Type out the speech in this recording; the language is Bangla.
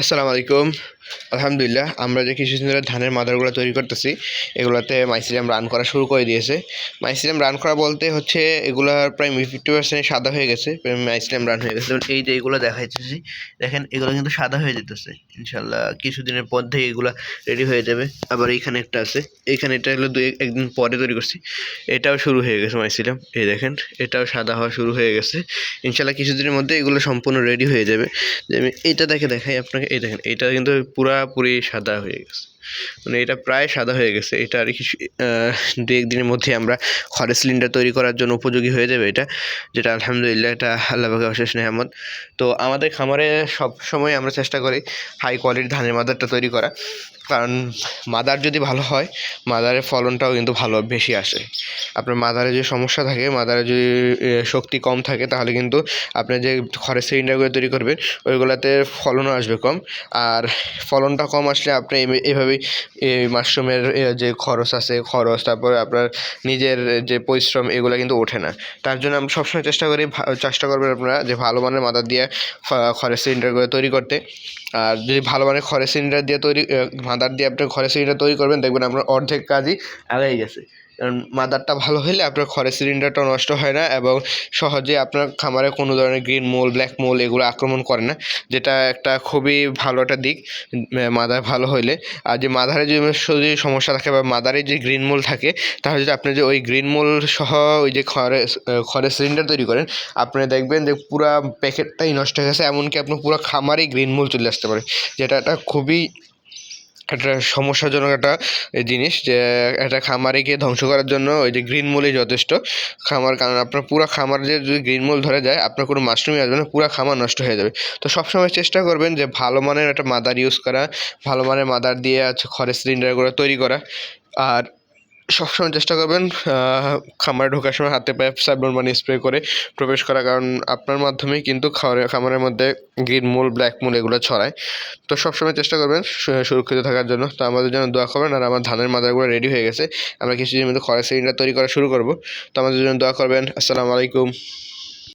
আসসালামু আলাইকুম। আলহামদুলিল্লাহ, আমরা যে কিছুদিন ধরে ধানের মাদারগুলো তৈরি করতেছি, এগুলোতে মাইসিলিয়াম রান করা শুরু করে দিয়েছে। মাইসিলিয়াম রান করা বলতে হচ্ছে এগুলার প্রায় ফিফটি পার্সেন্ট সাদা হয়ে গেছে মাইসিলিয়াম রান হয়ে গেছে। এই যে এগুলো দেখাইতেছি, দেখেন এগুলো কিন্তু সাদা হয়ে যেতেছে। ইনশাল্লাহ কিছুদিনের পর থেকে এগুলো রেডি হয়ে যাবে। আবার এইখানে একটা আছে, এইখানে এটা হলো দু একদিন পরে তৈরি করছি। এটাও শুরু হয়ে গেছে মাইসিলিয়াম এই দেখেন, এটাও সাদা হওয়া শুরু হয়ে গেছে। ইনশাল্লাহ কিছুদিনের মধ্যে এগুলো সম্পূর্ণ রেডি হয়ে যাবে। এইটা দেখে দেখাই আপনাকে, এই দেখেন এটা কিন্তু পুরাপুরি সাদা হয়ে গেছে। মানে এটা প্রায় সাদা হয়ে গেছে। এটা আর আহ, দু এক দিনের মধ্যে আমরা খড়ের সিলিন্ডার তৈরি করার জন্য উপযোগী হয়ে যাবে এটা যেটা আলহামদুলিল্লাহ এটা আল্লাহ পাকের অশেষ নেহামত তো আমাদের খামারে সব সময় আমরা চেষ্টা করি হাই কোয়ালিটির ধানের মাদারটা তৈরি করা। কারণ মাদার যদি ভালো হয় মাদারের ফলনটাও কিন্তু ভালো বেশি আসে। আপনার মাদারে যে সমস্যা থাকে মাদারে যদি শক্তি কম থাকে তাহলে কিন্তু আপনার যে খড়ের সিলিন্ডারগুলো তৈরি করবেন ওইগুলোতে ফলনও আসবে কম। আর ফলনটা কম আসলে আপনি এমনি- এভাবেই এই মাশরুমের যে খরচ আছে, খরচ, তারপরে আপনার নিজের যে পরিশ্রম, এগুলো কিন্তু ওঠে না। তার জন্য আমরা সবসময় চেষ্টা করি চেষ্টা করবেন আপনারা যে ভালো মানের মাদার দিয়ে খরের সিলিন্ডার সিলিন্ডারগুলো তৈরি করতে। আর যদি ভালো মানের খড়ের সিলিন্ডার দিয়ে তৈরি মাদার দিয়ে আপনার খড়ের সিলিন্ডার তৈরি করবেন, দেখবেন আপনার অর্ধেক কাজই আগেই গেছে। মাদারটা ভালো হলে আপনার খড়ের সিলিন্ডারটা নষ্ট হয় না এবং সহজে আপনার খামারে কোনো ধরনের গ্রিন মোল ব্ল্যাক মোল এগুলো আক্রমণ করে না, যেটা একটা খুবই ভালো একটা দিক মাদার ভালো হইলে। আর যে মাদারে যদি সমস্যা থাকে বা মাদারে যে গ্রিন মোল থাকে, তাহলে যদি আপনি যে ওই গ্রিন মোল সহ ওই যে খড়ের খড়ের সিলিন্ডার তৈরি করেন, আপনি দেখবেন যে পুরো প্যাকেটটাই নষ্ট হয়ে গেছে, এমনকি আপনার পুরো খামারেই গ্রিন মোল চলে আসতে পারে, যেটা একটা খুবই একটা সমস্যাজনক একটা জিনিস যে, একটা খামারে গিয়ে ধ্বংস করার জন্য ওই যে গ্রিন মোলই যথেষ্ট। খামার, কারণ আপনার পুরো খামার যে, যদি গ্রিন মোল ধরে যায়, আপনার কোনো মাশরুমই আসবে না, পুরো খামার নষ্ট হয়ে যাবে। তো সবসময় চেষ্টা করবেন যে ভালো মানের একটা মাদার ইউজ করা, ভালো মানের মাদার দিয়ে আছে খড়ের সিলিন্ডারগুলো তৈরি করা। আর সবসময় চেষ্টা করবেন খামারে ঢোকার সময় হাতে পায়ে সাইবন পানি স্প্রে করে প্রবেশ করা। কারণ আপনার মাধ্যমেই কিন্তু খামারের খামারের মধ্যে গ্রিন মূল ব্ল্যাক মূল এগুলো ছড়ায়। তো সবসময় চেষ্টা করবেন সুরক্ষিত থাকার জন্য। তো আমাদের জন্য দোয়া করবেন। আর আমার ধানের মাদারগুলো রেডি হয়ে গেছে। আমরা কিছুদিনের মধ্যে খড়ের সিলিন্ডার তৈরি করা শুরু করব। তো আমাদের জন্য দোয়া করবেন। আসসালামু আলাইকুম।